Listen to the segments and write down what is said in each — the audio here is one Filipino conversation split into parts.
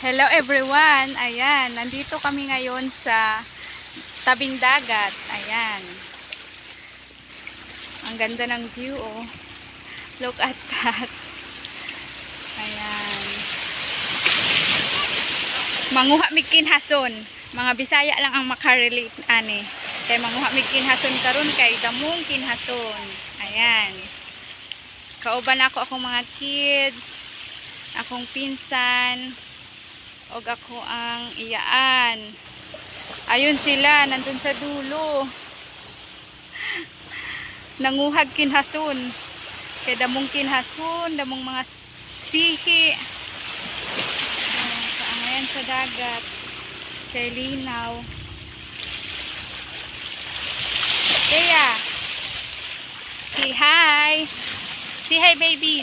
Hello everyone! Ayan, nandito kami ngayon sa tabing dagat. Ayan. Ang ganda ng view, oh. Look at that. Ayan. Manguha hason. Mga Bisaya lang ang makarelate ani. Kay manguha hason karon kay damong kinhason. Ayan. Kauban ako akong mga kids, akong pinsan, og ako ang iyaan. Ayun sila, nandun sa dulo. Nanguhag kinhason. Kay damong kinhason, damong mga sihi. Ayan, Kaangayan sa dagat. Kay linaw. Kaya, say hi. Say hi, baby.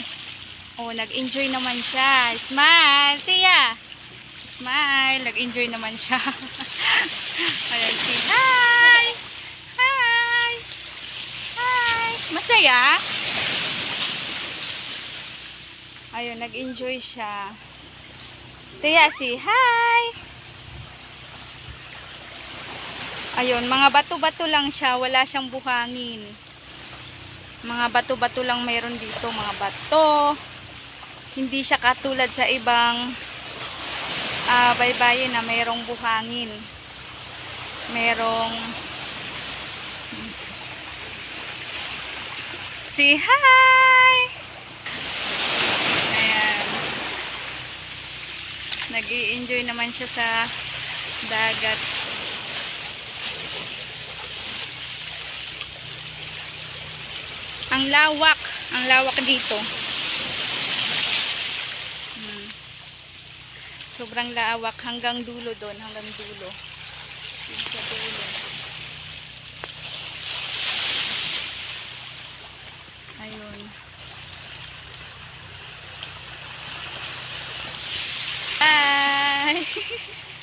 Oh, nag-enjoy naman siya. Smile, Tia. Smile. Nag-enjoy naman siya. Ayan, say hi. Hi. Hi. Masaya? Ayun, nag-enjoy siya. Tia, say hi. Ayun, mga bato-bato lang siya. Wala siyang buhangin. Mga bato-bato lang mayroon dito. Mga bato. Hindi siya katulad sa ibang ah baybayin na mayroong buhangin. Merong Say hi! Ayan. nag enjoy naman siya sa dagat. Ang lawak. Ang lawak dito. Sobrang lawak hanggang dulo doon. Hanggang dulo. Yun sa. Ayun. Bye!